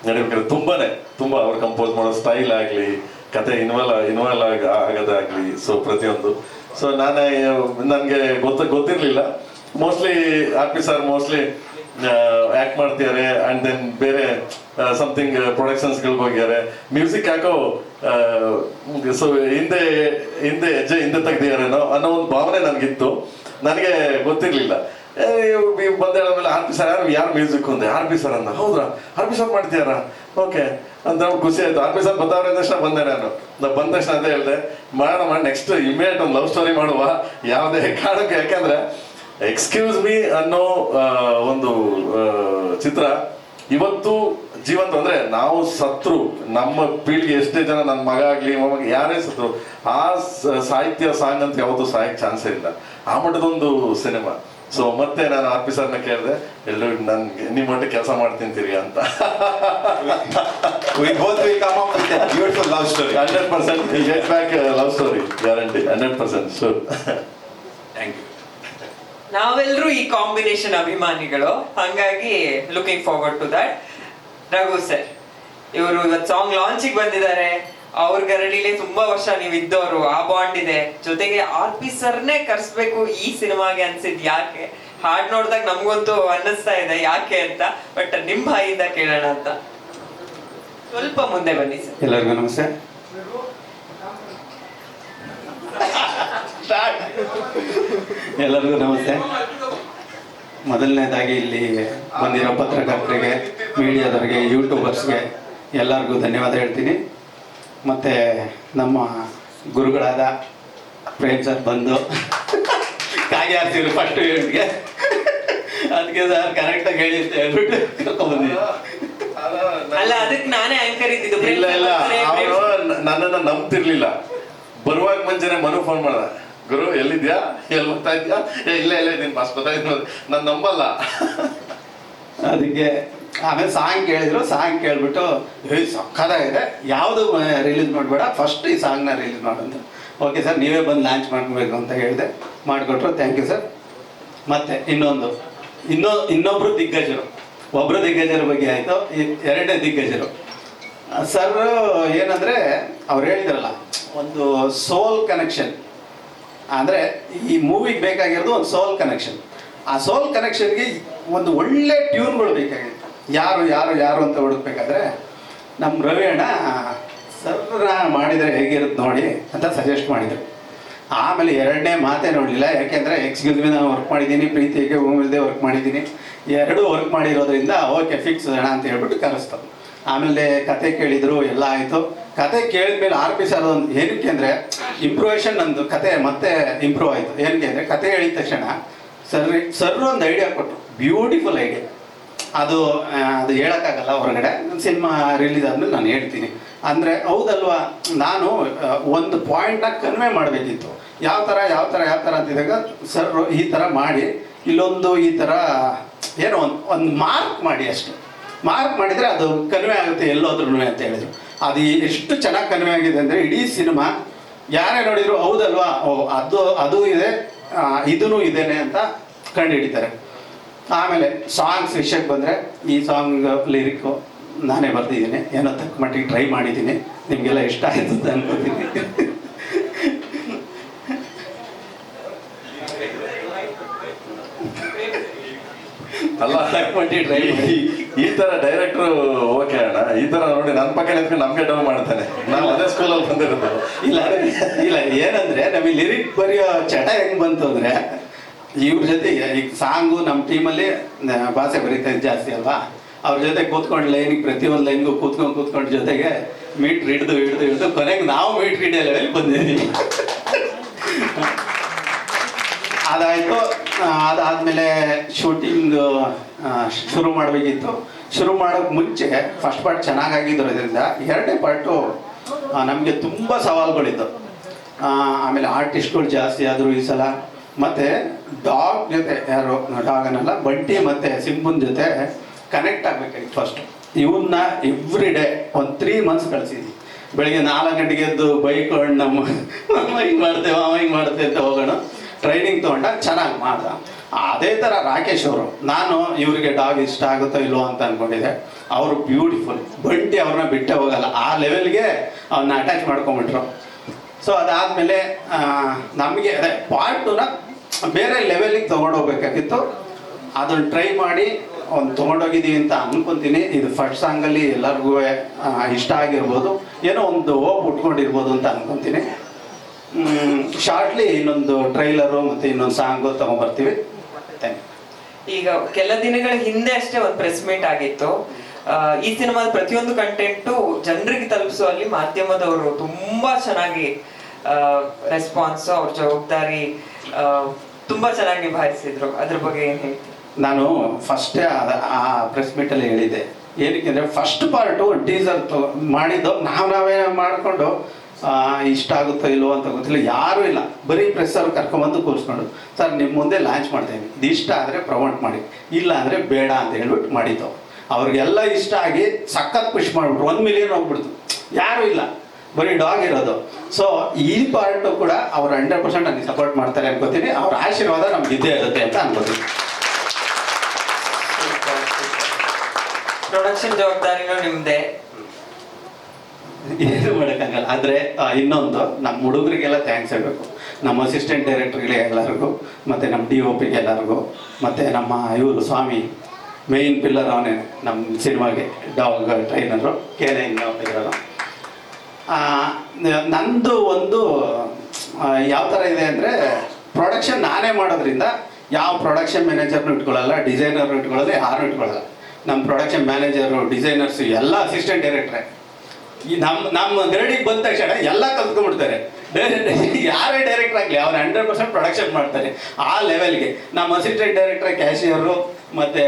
ನಡಿಬೇಕಾದ್ರೆ ತುಂಬಾನೇ ತುಂಬ ಅವ್ರು ಕಂಪೋಸ್ ಮಾಡೋ ಸ್ಟೈಲ್ ಆಗಲಿ ಕತೆ ಇನ್ವಾಲ್ ಇನ್ವಾಲ್ ಆಗ ಆಗೋದಾಗ್ಲಿ ಸೊ ಪ್ರತಿಯೊಂದು. ಸೊ ನಾನೇ ನನಗೆ ಗೊತ್ತ ಗೊತ್ತಿರಲಿಲ್ಲ. Mostly RP sir mostly act ಮಾಡ್ತಿದ್ದಾರೆ ಅಂಡ್ ದೆನ್ ಬೇರೆ ಸಮಥಿಂಗ್ ಪ್ರೊಡಕ್ಷನ್ಸ್ಗಳಿಗೆ ಹೋಗಿದ್ದಾರೆ. ಮ್ಯೂಸಿಕ್ ಯಾಕೋ ಸೊ ಹಿಂದೆ ಹಿಂದೆ ಹೆಜ್ಜೆ ಹಿಂದೆ ತೆಗ್ದಿದಾರೇನೋ ಅನ್ನೋ ಒಂದು ಭಾವನೆ ನನಗಿತ್ತು. ನನಗೆ ಗೊತ್ತಿರಲಿಲ್ಲ. ಬಂದ ಮೇಲೆ ಆರ್ ಪಿ ಸರ್ ಯಾರು ಯಾರು ಮ್ಯೂಸಿಕ್ ಅಂದೆ? ಆರ್ ಪಿ ಸರ್ ಅನ್ನ ಹೌದಾ? ಆರ್ ಪಿ ಸರ್ ಮಾಡ್ತೀಯಾರ ಓಕೆ. ಅಂತ ಖುಷಿ ಆಯ್ತು. ಆರ್ ಪಿ ಸರ್ ಬಂದವ್ರೆ ತಕ್ಷಣ ಬಂದೆ ನಾನು. ನಾ ಬಂದ ತಕ್ಷಣ ಅಂತ ಹೇಳಿದೆ. ಮಾಡೋಣ ನೆಕ್ಸ್ಟ್ ಇಮಿಡಿಯೇಟ್ ಒಂದು ಲವ್ ಸ್ಟೋರಿ ಮಾಡುವ. ಯಾವುದೇ ಕಾರಣಕ್ಕೆ ಯಾಕಂದ್ರೆ ಎಕ್ಸ್ಕ್ಯೂಸ್ ಮೀ ಅನ್ನೋ ಒಂದು ಚಿತ್ರ. ಇವತ್ತು ಜೀವಂತ ಅಂದ್ರೆ ನಾವು ಸತ್ರು. ನಮ್ಮ ಪೀಳಿಗೆ ಎಷ್ಟೇ ಜನ ನನ್ನ ಮಗ ಆಗ್ಲಿ ಮಗ ಯಾರೇ ಸತ್ರು. ಆ ಸಾಹಿತ್ಯ ಸಾಂಗ್ ಅಂತ ಯಾವತ್ತೂ ಸಾಯಕ್ ಚಾನ್ಸ್ ಇಲ್ಲ. ಆ ಮಟ್ಟದೊಂದು ಸಿನಿಮಾ ಸೊ ಮತ್ತೆ ನಾನು ಆಫೀಸರ್ನ ಪಿ ಸರ್ನ ಕೇಳಿದೆ ಎಲ್ಲರೂ ನನ್ಗೆ ನಿಮ್ಮ ಮಟ್ಟ ಕೆಲಸ ಮಾಡ್ತಿಂತೀರಿ ಅಂತ. Hundred percent get back love story guarantee hundred percent sure. ನಾವೆಲ್ಲರೂ ಈ ಕಾಂಬಿನೇಷನ್ ಅಭಿಮಾನಿಗಳು. ಹಂಗಾಗಿ looking forward to that Raghu sir ಇವರು ಇವತ್ತು ಸಾಂಗ್ ಲಾಂಚಿಗೆ ಬಂದಿದ್ದಾರೆ. ಅವ್ರ ಗರಡಿಲಿ ತುಂಬಾ ವರ್ಷ ನೀವು ಇದ್ದವರು ಆ ಬಾಂಡ್ ಇದೆ. ಜೊತೆಗೆ ಆರ್ ಪಿ ಸರ್ನೇ ಕರ್ಸ್ಬೇಕು ಈ ಸಿನಿಮಾಗೆ ಅನ್ಸಿದ್ ಯಾಕೆ? ಹಾಡ್ ನೋಡಿದಾಗ ನಮ್ಗಂತೂ ಅನ್ನಿಸ್ತಾ ಇದೆ ಯಾಕೆ ಅಂತ ಬಟ್ ನಿಮ್ ಬಾಯಿಂದ ಕೇಳೋಣ ಅಂತ. ಸ್ವಲ್ಪ ಮುಂದೆ ಬನ್ನಿ ಸರ್ ಎಲ್ಲರಿಗೂ ನಮಸ್ತೆ. ಎಲ್ಲರಿಗೂ ನಮಸ್ತೆ. ಮೊದಲನೇದಾಗಿ ಇಲ್ಲಿ ಬಂದಿರೋ ಪತ್ರಕರ್ತರಿಗೆ ಮೀಡಿಯಾದವರಿಗೆ ಯೂಟ್ಯೂಬರ್ಸ್ಗೆ ಎಲ್ಲರಿಗೂ ಧನ್ಯವಾದ ಹೇಳ್ತೀನಿ. ಮತ್ತು ನಮ್ಮ ಗುರುಗಳಾದ ಪ್ರೇಮ್ ಸರ್ ಬಂದು ಕಾಗೆ ಹಾಕ್ತಿದ್ರು ಫಸ್ಟ್ ಯೂನಿಟ್ಗೆ ಅದಕ್ಕೆ ಸರ್ ಕರೆಕ್ಟಾಗಿ ಹೇಳಿ ಅಂತ ಹೇಳ್ಬಿಟ್ಟು ಅಲ್ಲ ಅದಕ್ಕೆ ನಾನೇ ಆಂಕರ್ ಇದ್ದಿದ್ದು. ಇಲ್ಲ ಇಲ್ಲ ನನ್ನನ್ನ ನಂಬ್ತಿರ್ಲಿಲ್ಲ. ಬರುವಾಗ ಮುಂಚೆನೆ ಮನು ಫೋನ್ ಮಾಡ್ದ. ಗುರು, ಎಲ್ಲಿದ್ಯಾ? ಎಲ್ಲಿ ಹೋಗ್ತಾ ಇದ್ಯಾ? ಇಲ್ಲ ಇಲ್ಲ, ನಿನ್ ಬಸ್ ಗೊತ್ತಾಯ್ತು ನಾನು ನಂಬಲ್ಲ. ಅದಕ್ಕೆ ಆಮೇಲೆ ಸಾಂಗ್ ಕೇಳಿದ್ರು ಸಾಂಗ್ ಕೇಳ್ಬಿಟ್ಟು ಏಯ್ ಸಕ್ಕದಾಗಿದೆ ಯಾವುದು ರಿಲೀಸ್ ಮಾಡಬೇಡ. ಫಸ್ಟ್ ಈ ಸಾಂಗ್ನ ರಿಲೀಸ್ ಮಾಡಂತ ಓಕೆ ಸರ್ ನೀವೇ ಬಂದು ಲಾಂಚ್ ಮಾಡ್ಬೇಕು ಅಂತ ಹೇಳಿದೆ. ಮಾಡಿಕೊಟ್ರು. ಥ್ಯಾಂಕ್ ಯು ಸರ್ ಮತ್ತೆ ಇನ್ನೊಂದು. ಇನ್ನೊ, ಇನ್ನೊಬ್ರು ದಿಗ್ಗಜರು. ಒಬ್ರು ದಿಗ್ಗಜರ ಬಗ್ಗೆ ಆಯಿತು. ಎರಡನೇ ದಿಗ್ಗಜರು. ಸರ್ ಏನಂದರೆ, ಅವ್ರು ಹೇಳಿದ್ರಲ್ಲ, ಒಂದು ಸೋಲ್ ಕನೆಕ್ಷನ್ ಅಂದರೆ ಈ ಮೂವಿಗೆ ಬೇಕಾಗಿರೋದು ಒಂದು ಸೋಲ್ ಕನೆಕ್ಷನ್ ಆ ಸೋಲ್ ಕನೆಕ್ಷನ್ಗೆ ಒಂದು ಒಳ್ಳೆ ಟ್ಯೂನ್ಗಳು ಬೇಕಾಗಿತ್ತು ಯಾರು ಯಾರು ಯಾರು ಅಂತ ಹುಡುಕ್ಬೇಕಾದ್ರೆ ನಮ್ಮ ರವಿ ಅಣ್ಣ ಸರ್ನ ಮಾಡಿದರೆ ಹೇಗಿರುತ್ತೆ ನೋಡಿ ಅಂತ ಸಜೆಸ್ಟ್ ಮಾಡಿದರು. ಆಮೇಲೆ ಎರಡನೇ ಮಾತೇ ನೋಡಲಿಲ್ಲ, ಯಾಕೆಂದರೆ ಎಕ್ಸ್ ಮಿ ನಾನು ವರ್ಕ್ ಮಾಡಿದ್ದೀನಿ, ಪ್ರೀತಿಗೆ, ಭೂಮಿಲ್ದೆ ವರ್ಕ್ ಮಾಡಿದ್ದೀನಿ. ಎರಡೂ ವರ್ಕ್ ಮಾಡಿರೋದ್ರಿಂದ ಓಕೆ ಫಿಕ್ಸ್ ಅಣ್ಣ ಅಂತ ಹೇಳ್ಬಿಟ್ಟು ಕರೆಸ್ತು ಆಮೇಲೆ ಕತೆ ಕೇಳಿದ್ರು, ಎಲ್ಲ ಆಯಿತು. ಕತೆ ಕೇಳಿದ್ಮೇಲೆ ಆರ್ ಪಿ ಸರ್ ಒಂದು ಏನಕ್ಕೆ ಅಂದರೆ ಇಂಪ್ರೂವೇಷನ್ ನಂದು ಕತೆ ಮತ್ತೆ ಇಂಪ್ರೂವ್ ಆಯಿತು. ಏನಕ್ಕೆ ಅಂದರೆ ಕತೆ ಹೇಳಿದ ತಕ್ಷಣ ಸರ್ ಸರ್ ಒಂದು ಐಡಿಯಾ ಕೊಟ್ಟರು ಬ್ಯೂಟಿಫುಲ್ ಐಡಿಯಾ ಅದು ಅದು ಹೇಳೋಕ್ಕಾಗಲ್ಲ ಹೊರಗಡೆ. ಸಿನಿಮಾ ರಿಲೀಸ್ ಆದ್ಮೇಲೆ ನಾನು ಹೇಳ್ತೀನಿ. ಅಂದರೆ ಹೌದಲ್ವಾ? ನಾನು ಒಂದು ಪಾಯಿಂಟ್ನ ಕನ್ವೆ ಮಾಡಬೇಕಿತ್ತು. ಯಾವ ಥರ ಯಾವ ಥರ ಯಾವ ಥರ ಅಂತಿದ್ದಾಗ ಸರ್ ಈ ಥರ ಮಾಡಿ, ಇಲ್ಲೊಂದು ಈ ಥರ ಏನೋ ಒಂದು ಒಂದು ಮಾರ್ಕ್ ಮಾಡಿ ಅಷ್ಟೆ. ಮಾರ್ಕ್ ಮಾಡಿದರೆ ಅದು ಕನ್ವೆ ಆಗುತ್ತೆ ಎಲ್ಲೋದ್ರೂ ಅಂತ ಹೇಳಿದ್ರು. ಅದು ಎಷ್ಟು ಚೆನ್ನಾಗಿ ಕನ್ವೆ ಆಗಿದೆ ಅಂದರೆ ಇಡೀ ಸಿನಿಮಾ ಯಾರೇ ನೋಡಿದ್ರು ಹೌದಲ್ವಾ? ಓ, ಅದು ಅದು ಇದೆ ಇದೂ ಇದೇನೆ ಅಂತ ಕಂಡು ಹಿಡಿತಾರೆ ಆಮೇಲೆ ಸಾಂಗ್ಸ್ ವಿಷಯಕ್ಕೆ ಬಂದರೆ ಈ ಸಾಂಗ್ ಲಿರಿಕ್ಕು ನಾನೇ ಬರ್ತಿದ್ದೀನಿ ಏನೋ ತಕ್ಕ ಮಟ್ಟಿಗೆ ಟ್ರೈ ಮಾಡಿದ್ದೀನಿ, ನಿಮಗೆಲ್ಲ ಇಷ್ಟ ಆಯ್ತು ಅಂತ ಅನ್ಕೋತೀನಿ. ಅಲ್ಲ, ಈ- ತರ ಡೈರೆಕ್ಟರ್ ಓಕೆ ಅಣ್ಣ. ಈ ತರ ನೋಡಿ ನನ್ನ ಪಕ್ಕ ನಿಂತ್ಕೊಂಡು ನಮ್ಗೆ ಡೌನ್ ಮಾಡ್ತಾನೆ. ನಾವು ಅದೇ ಸ್ಕೂಲಲ್ಲಿ ಬಂದಿರೋದು. ಇಲ್ಲ ಇಲ್ಲ, ಏನಂದ್ರೆ ನಮಗೆ ಲಿರಿಕ್ ಬರೆಯೋ ಚಟ ಹೆಂಗ್ ಬಂತು ಅಂದ್ರೆ, ಇವ್ರ ಜೊತೆ ಈಗ ಸಾಂಗು ನಮ್ಮ ಟೀಮಲ್ಲಿ ಭಾಷೆ ಬರೀತಾ ಜಾಸ್ತಿ ಅಲ್ವಾ? ಅವ್ರ ಜೊತೆ ಕೂತ್ಕೊಂಡು ಲೈನಿಗೆ ಪ್ರತಿಯೊಂದು ಲೈನ್ಗೂ ಕೂತ್ಕೊಂಡು ಕೂತ್ಕೊಂಡು ಜೊತೆಗೆ ಮೀಟ್ರ್ ಹಿಡಿದು ಹಿಡಿದು ಹಿಡಿದು ಕೊನೆಗೆ ನಾವು ಮೀಟ್ರ್ ಹಿಡಿಯೋ ಲೆವೆಲ್ ಬಂದಿದ್ದೀವಿ ಅದಾಯಿತು. ಅದಾದಮೇಲೆ ಶೂಟಿಂಗ್ ಶುರು ಮಾಡಬೇಕಿತ್ತು. ಶುರು ಮಾಡೋಕ್ಕೆ ಮುಂಚೆ ಫಸ್ಟ್ ಪಾರ್ಟ್ ಚೆನ್ನಾಗಾಗಿದ್ದರಿಂದ ಎರಡನೇ ಪಾರ್ಟು ನಮಗೆ ತುಂಬ ಸವಾಲುಗಳಿತ್ತು ಆಮೇಲೆ ಆರ್ಟಿಸ್ಟ್ಗಳು ಜಾಸ್ತಿ ಆದರು ಈ ಸಲ ಮತ್ತು ಡಾಗ್ ಜೊತೆ ಯಾರು ಡಾಗ್ ಅನ್ನಲ್ಲ, ಬಂಟಿ ಮತ್ತು ಸಿಂಪುನ್ ಜೊತೆ ಕನೆಕ್ಟ್ ಆಗಬೇಕಾಗಿತ್ತು ಫಸ್ಟ್ ಇವನ್ನ ಎವ್ರಿ ಡೇ ಒಂದು ತ್ರೀ ಮಂತ್ಸ್ ಕಳಿಸಿದ್ವಿ. ಬೆಳಿಗ್ಗೆ ನಾಲ್ಕು ಗಂಟೆಗೆ ಎದ್ದು ಬೈಕ್ ನಮ್ಮ ಮಾಡ್ತೇವೆ ಅವ ಹಿಂಗೆ ಮಾಡ್ತೇವೆ ಅಂತ ಹೋಗೋಣ. ಟ್ರೈನಿಂಗ್ ತೊಗೊಂಡ ಚೆನ್ನಾಗಿ ಮಾಡ್ದ. ಅದೇ ಥರ ರಾಕೇಶ್ ಅವರು, ನಾನು ಇವರಿಗೆ ಡಾಗ್ ಇಷ್ಟ ಆಗುತ್ತೋ ಇಲ್ವೋ ಅಂತ ಅನ್ಕೊಂಡಿದ್ದೆ. ಅವರು ಬ್ಯೂಟಿಫುಲ್ ಬಂಟಿ ಅವ್ರನ್ನ ಬಿಟ್ಟೆ ಹೋಗಲ್ಲ. ಆ ಲೆವೆಲ್ಗೆ ಅವ್ರನ್ನ ಅಟ್ಯಾಚ್ ಮಾಡ್ಕೊಂಬಿಟ್ರು ಸೊ ಅದಾದಮೇಲೆ ನಮಗೆ, ಅದೇ ಪಾರ್ಟುನ ಬೇರೆ ಲೆವೆಲಿಗೆ ತೊಗೊಂಡೋಗ್ಬೇಕಾಗಿತ್ತು. ಅದನ್ನು ಟ್ರೈ ಮಾಡಿ ಒಂದು ತೊಗೊಂಡೋಗಿದ್ದೀವಿ ಅಂತ ಅನ್ಕೊಂತೀನಿ. ಇದು ಫಸ್ಟ್ ಸಾಂಗಲ್ಲಿ ಎಲ್ಲರಿಗೂ ಇಷ್ಟ ಆಗಿರ್ಬೋದು. ಏನೋ ಒಂದು ಹೋಪ್ ಉಟ್ಕೊಂಡಿರ್ಬೋದು ಅಂತ ಅನ್ಕೊಂತೀನಿ. ಶಾರ್ಟ್ಲಿ ಇನ್ನೊಂದು ಟ್ರೈಲರು ಮತ್ತು ಇನ್ನೊಂದು ಸಾಂಗು ತೊಗೊಂಬರ್ತೀವಿ. ಥ್ಯಾಂಕ್ ಯು ಈಗ ಕೆಲ ದಿನಗಳ ಹಿಂದೆ ಅಷ್ಟೇ ಒಂದು ಪ್ರೆಸ್ ಮೀಟ್ ಆಗಿತ್ತು. ಈ ಸಿನಿಮಾದ ಪ್ರತಿಯೊಂದು ಕಂಟೆಂಟು ಜನರಿಗೆ ತಲುಪಿಸುವಲ್ಲಿ ಮಾಧ್ಯಮದವರು ತುಂಬಾ ಚೆನ್ನಾಗಿ ರೆಸ್ಪಾನ್ಸ್ ಅವ್ರ ಜವಾಬ್ದಾರಿ ತುಂಬಾ ಚೆನ್ನಾಗಿ ನಿಭಾಯಿಸಿದ್ರು. ಅದ್ರ ಬಗ್ಗೆ ಏನ್ ಹೇಳ್ತೀನಿ ನಾನು ಫಸ್ಟೇ ಆ ಪ್ರೆಸ್ ಮೀಟಲ್ಲಿ ಹೇಳಿದ್ದೆ. ಏನಕ್ಕೆ ಅಂದರೆ ಫಸ್ಟ್ ಪಾರ್ಟು ಟೀಸರ್ ಮಾಡಿದ್ದು ನಾವು ನಾವೇ ಮಾಡಿಕೊಂಡು ಇಷ್ಟ ಆಗುತ್ತೋ ಇಲ್ವೋ ಅಂತ ಗೊತ್ತಿಲ್ಲ, ಯಾರೂ ಇಲ್ಲ. ಬರೀ ಪ್ರೆಸ್ ಅವ್ರು ಕರ್ಕೊಂಬಂದು ಕೂರಿಸ್ಕೊಂಡು, ಸರ್ ನಿಮ್ಮ ಮುಂದೆ ಲಾಂಚ್ ಮಾಡ್ತೇನೆ ಇದು ಇಷ್ಟ ಆದರೆ ಪ್ರಮೋಟ್ ಮಾಡಿ, ಇಲ್ಲ ಅಂದರೆ ಬೇಡ ಅಂತ ಹೇಳ್ಬಿಟ್ಟು ಮಾಡಿದ್ದು ಅವ್ರಿಗೆಲ್ಲ ಇಷ್ಟ ಆಗಿ ಸಖತ್ ಖುಷಿ ಮಾಡಿಬಿಟ್ರು. ಒಂದು ಮಿಲಿಯನ್ ಹೋಗ್ಬಿಡ್ತು. ಯಾರೂ ಇಲ್ಲ. ಬರೀ ಡಾಗ್ ಇರೋದು. ಸೊ ಈ ಪಾರ್ಟು ಕೂಡ ಅವ್ರು ಹಂಡ್ರೆಡ್ ಪರ್ಸೆಂಟ್ ನನಗೆ ಸಪೋರ್ಟ್ ಮಾಡ್ತಾರೆ ಅನ್ಕೋತೀನಿ ಅವ್ರ ಆಶೀರ್ವಾದ ನಮ್ಗೆ ಇದ್ದೇ ಇರುತ್ತೆ ಅಂತ ಅನ್ಕೋತೀನಿ. ಪ್ರೊಡಕ್ಷನ್ ಜವಾಬ್ದಾರಿಗಳು ನಿಮ್ದೆ. ಏನು ಮಾಡೋಕ್ಕಾಗಲ್ಲ. ಆದರೆ ಇನ್ನೊಂದು ನಮ್ಮ ಹುಡುಗರಿಗೆಲ್ಲ ಥ್ಯಾಂಕ್ಸ್ ಹೇಳಬೇಕು. ನಮ್ಮ ಅಸಿಸ್ಟೆಂಟ್ ಡೈರೆಕ್ಟರ್ಗಳಿಗೆ ಎಲ್ಲರಿಗೂ ಮತ್ತು ನಮ್ಮ ಡಿ ಒ ಪಿಗೆ ಎಲ್ಲರಿಗೂ ಮತ್ತು ನಮ್ಮ ಇವರು ಸ್ವಾಮಿ ಮೇಯ್ನ್ ಪಿಲ್ಲರ್ ಅವನೇ ನಮ್ಮ ಸಿನಿಮಾಗೆ ಡಾಗ್ ಟ್ರೈನರು ಕೆ ನೈನ್ ಇರೋದು ಆ, ನಂದು ಒಂದು ಯಾವ ಥರ ಇದೆ ಅಂದರೆ ಪ್ರೊಡಕ್ಷನ್ ನಾನೇ ಮಾಡೋದ್ರಿಂದ ಯಾವ ಪ್ರೊಡಕ್ಷನ್ ಮ್ಯಾನೇಜರ್ನು ಇಟ್ಕೊಳ್ಳಲ್ಲ ಡಿಸೈನರ್ನು ಇಟ್ಕೊಳ್ಳಲ್ಲ ಯಾರು ಇಟ್ಕೊಳ್ಳಲ್ಲ. ನಮ್ಮ ಪ್ರೊಡಕ್ಷನ್ ಮ್ಯಾನೇಜರು ಡಿಸೈನರ್ಸ್ ಎಲ್ಲ ಅಸಿಸ್ಟೆಂಟ್ ಡೈರೆಕ್ಟ್ರೆ ಈ ನಮ್ಮ ನಮ್ಮ ಗರಡಿಗೆ ಬಂದ ತಕ್ಷಣ ಎಲ್ಲ ಕಲ್ತ್ಕೊಂಡ್ಬಿಡ್ತಾರೆ. ಯಾರೇ ಡೈರೆಕ್ಟರ್ ಆಗಲಿ ಅವ್ರು ಹಂಡ್ರೆಡ್ ಪರ್ಸೆಂಟ್ ಪ್ರೊಡಕ್ಷನ್ ಮಾಡ್ತಾರೆ ಆ ಲೆವೆಲ್ಗೆ ನಮ್ಮ ಅಸಿಸ್ಟೆಂಟ್ ಡೈರೆಕ್ಟರ್ ಕ್ಯಾಶಿಯರು ಮತ್ತೆ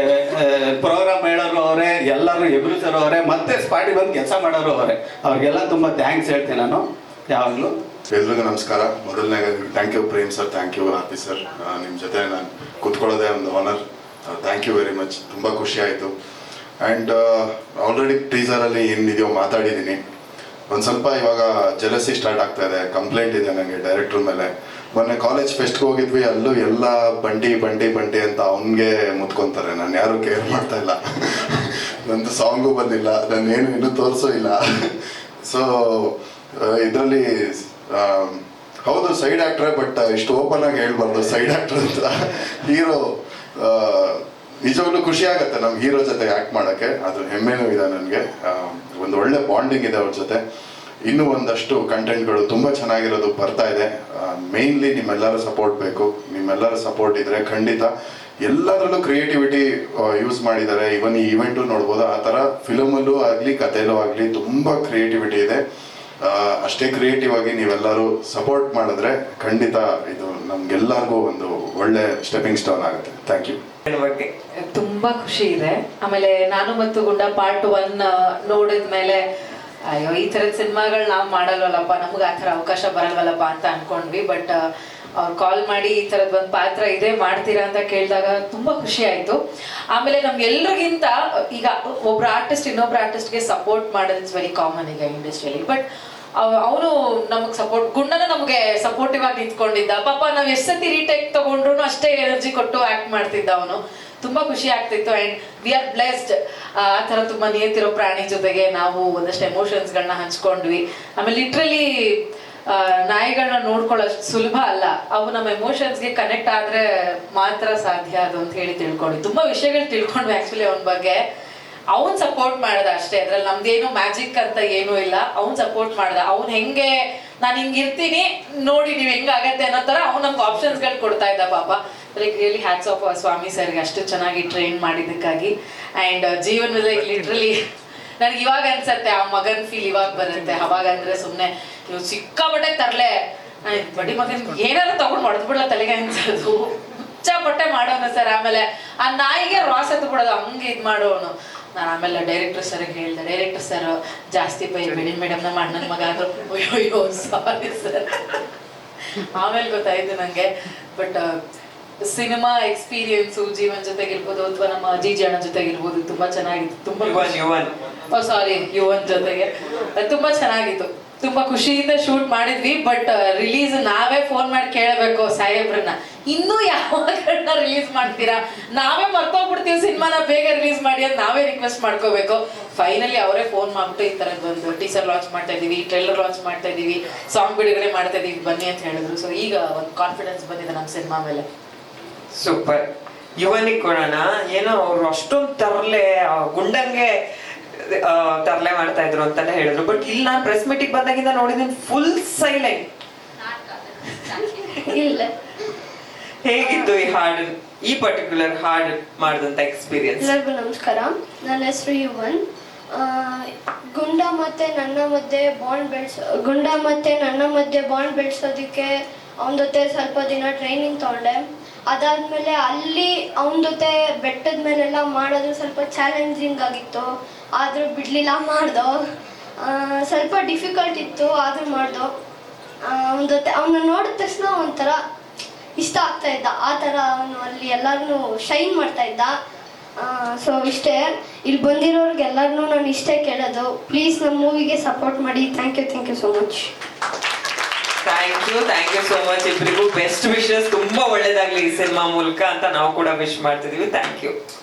ಪ್ರೋಗ್ರಾಮ್ ಹೇಳೋರು ಅವರೇ, ಎಲ್ಲರೂ ಎಬ್ರಿಸರು ಅವರೇ, ಮತ್ತೆ ಸ್ಪಾಟಿಗೆ ಬಂದು ಕೆಲಸ ಮಾಡೋರು ಅವರೇ. ಅವ್ರಿಗೆಲ್ಲ ತುಂಬ ಥ್ಯಾಂಕ್ಸ್ ಹೇಳ್ತೀನಿ ನಾನು. ಯಾವಾಗಲೂ. ಎಲ್ರಿಗೂ ನಮಸ್ಕಾರ. ಮೊದಲನೇ thank you Prem sir thank you RP sir ನಿಮ್ಮ ಜೊತೆ ನಾನು ಕೂತ್ಕೊಳ್ಳೋದೇ ಒಂದು honour thank you very much ತುಂಬ ಖುಷಿ ಆಯಿತು. ಆ್ಯಂಡ್ ಆಲ್ರೆಡಿ ಟೀಸರಲ್ಲಿ ಏನಿದೆಯೋ ಮಾತಾಡಿದ್ದೀನಿ. ಒಂದು ಸ್ವಲ್ಪ ಇವಾಗ ಜಲಸಿ ಸ್ಟಾರ್ಟ್ ಆಗ್ತಾ ಇದೆ. ಕಂಪ್ಲೇಂಟ್ ಇದೆ ನನಗೆ ಡೈರೆಕ್ಟ್ರ್ ಮೇಲೆ. ಮೊನ್ನೆ ಕಾಲೇಜ್ ಫೆಸ್ಟ್ಗೆ ಹೋಗಿದ್ವಿ. ಅಲ್ಲೂ ಎಲ್ಲ ಬಂಡಿ ಬಂಡಿ ಬಂಡಿ ಅಂತ ಅವನಿಗೆ ಮುತ್ಕೊಂತಾರೆ. ನಾನು ಯಾರು ಕೇರ್ ಮಾಡ್ತಾ ಇಲ್ಲ. ನಂದು ಸಾಂಗು ಬಂದಿಲ್ಲ. ನಾನು ಏನು ಇನ್ನೂ ತೋರಿಸೋ ಇಲ್ಲ. ಸೊ ಇದರಲ್ಲಿ ಹೌದು ಸೈಡ್ ಆಕ್ಟ್ರೆ ಬಟ್ ಇಷ್ಟು ಓಪನ್ ಆಗಿ ಹೇಳ್ಬಾರ್ದು. ಸೈಡ್ ಆ್ಯಕ್ಟ್ರ್ ಅಂತ. ಹೀರೋ ನಿಜವಾಗ್ಲೂ ಖುಷಿ ಆಗುತ್ತೆ ನಮ್ಮ ಹೀರೋ ಜೊತೆ ಆಕ್ಟ್ ಮಾಡಕ್ಕೆ. ಅದು ಹೆಮ್ಮೆನೂ ಇದೆ ನನಗೆ. ಒಂದು ಒಳ್ಳೆ ಬಾಂಡಿಂಗ್ ಇದೆ ಅವ್ರ ಜೊತೆ. ಇನ್ನೂ ಒಂದಷ್ಟು ಕಂಟೆಂಟ್ಗಳು ತುಂಬ ಚೆನ್ನಾಗಿರೋದು ಬರ್ತಾ ಇದೆ. ಮೇನ್ಲಿ ನಿಮ್ಮೆಲ್ಲರ ಸಪೋರ್ಟ್ ಬೇಕು. ನಿಮ್ಮೆಲ್ಲರ ಸಪೋರ್ಟ್ ಇದ್ರೆ ಖಂಡಿತ ಎಲ್ಲದರಲ್ಲೂ ಕ್ರಿಯೇಟಿವಿಟಿ ಯೂಸ್ ಮಾಡಿದ್ದಾರೆ. ಈವನ್ ಈ ಇವೆಂಟು ನೋಡ್ಬೋದು? ಆ ಥರ ಫಿಲಮಲ್ಲೂ ಆಗಲಿ, ಕಥೆಯಲ್ಲೂ ಆಗಲಿ ತುಂಬ ಕ್ರಿಯೇಟಿವಿಟಿ ಇದೆ. ಅಷ್ಟೇ ಕ್ರಿಯೇಟಿವ್ ಆಗಿ ನೀವೆಲ್ಲರೂ ಸಪೋರ್ಟ್ ಮಾಡಿದ್ರೆ ಖಂಡಿತ ಇದು ನಮ್ಗೆಲ್ಲರಿಗೂ ಒಂದು ಒಳ್ಳೆ ಸ್ಟೆಪಿಂಗ್ ಸ್ಟೋನ್ ಆಗುತ್ತೆ. ಥ್ಯಾಂಕ್ ಯು ತುಂಬಾ ಖುಷಿ ಇದೆ. ಆಮೇಲೆ ನಾನು ಮತ್ತು ಗುಂಡ ಪಾರ್ಟ್ ಒನ್ ನೋಡಿದ ಮೇಲೆ, ಅಯ್ಯೋ, ಈ ಥರದ ಸಿನಿಮಾಗಳು ನಾವು ಮಾಡಲ್ವಲ್ಲಪ್ಪ, ನಮ್ಗೆ ಆ ಥರ ಅವಕಾಶ ಬರಲ್ವಲ್ಲಪ್ಪ ಅಂತ ಅನ್ಕೊಂಡ್ವಿ. ಬಟ್ ಅವ್ರು ಕಾಲ್ ಮಾಡಿ ಈ ತರದ್ ಒಂದು ಪಾತ್ರ ಇದೆ ಮಾಡ್ತೀರಾ ಅಂತ ಕೇಳಿದಾಗ ತುಂಬಾ ಖುಷಿ ಆಯ್ತು. ಆಮೇಲೆ ನಮ್ಗೆಲ್ರಿಗಿಂತ, ಈಗ ಒಬ್ರು ಆರ್ಟಿಸ್ಟ್ ಇನ್ನೊಬ್ರು ಆರ್ಟಿಸ್ಟ್ಗೆ ಸಪೋರ್ಟ್ ಮಾಡೋದು ಇಟ್ಸ್ ವೆರಿ ಕಾಮನ್ ಈಗ ಇಂಡಸ್ಟ್ರಿಯಲ್ಲಿ ಬಟ್ ಅವನು ನಮಗೆ ಸಪೋರ್ಟ್ ಗುಂಡನ ನಮಗೆ ಸಪೋರ್ಟಿವ್ ಆಗಿ ನಿಂತ್ಕೊಂಡಿದ್ದ. ಪಾಪ ನಾವ್ ಎಷ್ಟ್ ಸತಿ ರೀಟೇಕ್ ತಗೊಂಡ್ರು ಅಷ್ಟೇ ಎನರ್ಜಿ ಕೊಟ್ಟು ಆಕ್ಟ್ ಮಾಡ್ತಿದ್ದ ಅವನು. ತುಂಬಾ ಖುಷಿ ಆಗ್ತಿತ್ತು ಅಂಡ್ ವಿ ಆರ್ ಬ್ಲೆಸ್ಡ್ ಆ ತರ ತುಂಬಾ ನಿಯತಿರೋ ಪ್ರಾಣಿ ಜೊತೆಗೆ ನಾವು ಒಂದಷ್ಟು ಎಮೋಷನ್ಸ್ ಗಳನ್ನ ಹಂಚ್ಕೊಂಡ್ವಿ. ಆಮೇಲೆ ಲಿಟ್ರಲಿ ನಾಯಿಗಳನ್ನ ನೋಡ್ಕೊಳ್ಳೋಷ್ಟು ಸುಲಭ ಅಲ್ಲ. ಅವು ನಮ್ಮ ಎಮೋಷನ್ಸ್ಗೆ ಕನೆಕ್ಟ್ ಆದ್ರೆ ಮಾತ್ರ ಸಾಧ್ಯ ಅದು ಅಂತ ಹೇಳಿ ತಿಳ್ಕೊಂಡ್ವಿ. ತುಂಬಾ ವಿಷಯಗಳು ತಿಳ್ಕೊಂಡ್ವಿ ಆಕ್ಚುಲಿ ಅವನ ಬಗ್ಗೆ. ಅವನ್ ಸಪೋರ್ಟ್ ಮಾಡ್ದ ಅಷ್ಟೇ. ಅದ್ರಲ್ಲಿ ನಮ್ದೇನು ಮ್ಯಾಜಿಕ್ ಅಂತ ಏನೂ ಇಲ್ಲ. ಅವನ್ ಸಪೋರ್ಟ್ ಮಾಡ್ದ. ಅವ್ನ್ ಹೆಂಗೆ ನಾನು ಹಿಂಗ್ ಇರ್ತೀನಿ ನೋಡಿ ನೀವ್ ಹೆಂಗ್ ಆಗತ್ತೆ ಅನ್ನೋ ತರ ಅವ್ನ್ ನಮ್ಗೆ ಆಪ್ಷನ್ಸ್ಗಳು ಕೊಡ್ತಾ ಇದ್ದ ಪಾಪ. Like really hats off Swamy ಸರ್ಗೆ ಅಷ್ಟು ಚೆನ್ನಾಗಿ ಟ್ರೈನ್ ಮಾಡಿದ್ದಕ್ಕಾಗಿ. ಅಂಡ್ ಜೀವನದಲ್ಲಿ ಲಿಟ್ರಲಿ ನನ್ಗೆ ಇವಾಗ ಅನ್ಸತ್ತೆ ಆ ಮಗನ್ ಫೀಲ್ ಇವಾಗ ಬರುತ್ತೆ. ಅವಾಗ ಅಂದ್ರೆ ಸುಮ್ನೆ ನೀವು ಸಿಕ್ಕಾಪಟ್ಟೆ ತರ್ಲೆ. ಬಡಿ ಮಗನ್ ಏನಾದ್ರು ತಗೊಂಡ್ ಹೊಡೆದ್ ಬಿಡಲ್ಲ ತಲೆಗೆ ಅನ್ಸೋದು. ಬಟ್ಟೆ ಮಾಡೋನು ಸರ್ ಆಮೇಲೆ ಆ ನಾಯಿಗೆ ರಾಸ್ ಎತ್ತು ಬಿಡೋದು ಹಂಗೆ ಇದ್ ಮಾಡೋನು. ನಾನು ಆಮೇಲೆ ಡೈರೆಕ್ಟರ್ ಸರ್ ಹೇಳ್ದೆ ಡೈರೆಕ್ಟರ್ ಸರ್ ಜಾಸ್ತಿ ಬೈಬೇಡಿ ಮೇಡಮ್ ನಮ್ಮ ಅಣ್ಣನ ಮಗ ಆದ್ರು ಅಯ್ಯೋ ಸಾರಿ ಸರ್ ಆಮೇಲೆ ಗೊತ್ತಾಯ್ತು ನಂಗೆ. ಬಟ್ ಸಿನಿಮಾ ಎಕ್ಸ್ಪೀರಿಯನ್ಸು ಜೀವನ್ ಜೊತೆಗಿರ್ಬೋದು ಅಥವಾ ನಮ್ಮ ಅಜೀಜಿ ಅಣ್ಣ ಜೊತೆಗಿರ್ಬೋದು ತುಂಬಾ ಚೆನ್ನಾಗಿತ್ತು ತುಂಬಾ ಸಾರಿ ಯುವನ್. ಜೊತೆಗೆ. ತುಂಬಾ ಚೆನ್ನಾಗಿತ್ತು. ತುಂಬಾ ಖುಷಿಯಿಂದ ಶೂಟ್ ಮಾಡಿದ್ವಿ ಬಟ್ ರಿಲೀಸ್ ನಾವೇ ಫೋನ್ ಮಾಡಿ ಕೇಳಬೇಕು ಸಾಹೇಬ್ರನ್ನ. ಇನ್ನೂ ಯಾವಾಗನ್ನ ರಿಲೀಸ್ ಮಾಡ್ತೀರಾ? ನಾವೇ ಮರ್ತೋಗ್ಬಿಡ್ತೀವಿ ಸಿನಿಮಾನ ಬೇಗ ರಿಲೀಸ್ ಮಾಡಿ ಅಂತ ನಾವೇ ರಿಕ್ವೆಸ್ಟ್ ಮಾಡ್ಕೋಬೇಕು. ಫೈನಲಿ ಅವರೇ ಫೋನ್ ಮಾಡ್ಬಿಟ್ಟು ಈ ತರದ್ ಒಂದು ಟೀಸರ್ ಲಾಂಚ್ ಮಾಡ್ತಾ ಇದೀವಿ ಟ್ರೈಲರ್ ಲಾಂಚ್ ಮಾಡ್ತಾ ಇದೀವಿ ಸಾಂಗ್ ಬಿಡುಗಡೆ ಮಾಡ್ತಾ ಇದೀವಿ ಬನ್ನಿ ಅಂತ ಹೇಳಿದ್ರು. ಸೊ ಈಗ ಒಂದು ಕಾನ್ಫಿಡೆನ್ಸ್ ಬಂದಿದೆ ನಮ್ಮ ಸಿನಿಮಾ ಮೇಲೆ. ಸೂಪರ್ ಯುವನಿಗೆ ಕೊಡೋಣ ಏನೋ ಅವ್ರು ಅಷ್ಟೊಂದು ತರಲೆ ಗುಂಡಂಗೆ ತರಲೆ ಮಾಡ್ತಾ ಇದ್ರು ಅಂತ ಹೇಳಿದ್ರು. ಬಟ್ ಇಲ್ಲಿ ನಾನು ಪ್ರೆಸ್ ಮೀಟಿಂಗ್ ಬಂದಾಗಿಂದ ನೋಡಿದೀನಿ ಫುಲ್ ಸೈಲೆಂಟ್ ಇಲ್ಲ. ಹೇಗಿತ್ತು ಈ ಹಾಡು ಈ ಪರ್ಟಿಕ್ಯುಲರ್ ಹಾಡ್ ಮಾಡಿದಂತ ಎಕ್ಸ್ಪೀರಿಯನ್ಸ್ ಎಲ್ಲರಿಗೂ ನಮಸ್ಕಾರ. ನನ್ನ ಹೆಸರು ಯುವನ್. ಗುಂಡ ಮತ್ತೆ ನನ್ನ ಮಧ್ಯೆ ಬಾಂಡ್ ಬೆಳೆಸೋ ಗುಂಡ ಮತ್ತೆ ನನ್ನ ಮಧ್ಯೆ ಬಾಂಡ್ ಬೆಳೆಸೋದಕ್ಕೆ ಅವನ ಜೊತೆ ಸ್ವಲ್ಪ ದಿನ ಟ್ರೈನಿಂಗ್ ತೊಗೊಂಡೆ. ಅದಾದಮೇಲೆ ಅಲ್ಲಿ ಅವನ ಜೊತೆ ಬೆಟ್ಟದ ಮೇಲೆಲ್ಲ ಮಾಡೋದು ಸ್ವಲ್ಪ ಚಾಲೆಂಜಿಂಗ್ ಆಗಿತ್ತು. ಆದರೂ ಬಿಡಲಿಲ್ಲ, ಮಾಡ್ದೋ. ಸ್ವಲ್ಪ ಡಿಫಿಕಲ್ಟ್ ಇತ್ತು, ಆದರೂ ಮಾಡ್ದೋ. ಅವನ ಜೊತೆ ಅವನ್ನ ನೋಡಿದ ತಕ್ಷಣ ಒಂಥರ ಇಷ್ಟ ಆಗ್ತಾ ಇದ್ದ. ಆ ಥರ ಅವನು ಅಲ್ಲಿ ಎಲ್ಲರನ್ನೂ ಶೈನ್ ಮಾಡ್ತಾ ಇದ್ದ. ಸೊ ಇಷ್ಟೇ. ಇಲ್ಲಿ ಬಂದಿರೋರ್ಗೆಲ್ಲರನ್ನೂ ನಾನು ಇಷ್ಟೇ ಕೇಳೋದು. ಪ್ಲೀಸ್ ನಮ್ಮ ಮೂವಿಗೆ ಸಪೋರ್ಟ್ ಮಾಡಿ. Thank you thank you so much thank you thank you so much ಇಬ್ಬರಿಗೂ ಬೆಸ್ಟ್ ವಿಶಸ್ ತುಂಬಾ ಒಳ್ಳೇದಾಗ್ಲಿ ಈ ಸಿನಿಮಾ ಮೂಲಕ ಅಂತ ನಾವು ಕೂಡ ವಿಶ್ ಮಾಡ್ತಿದೀವಿ. Thank you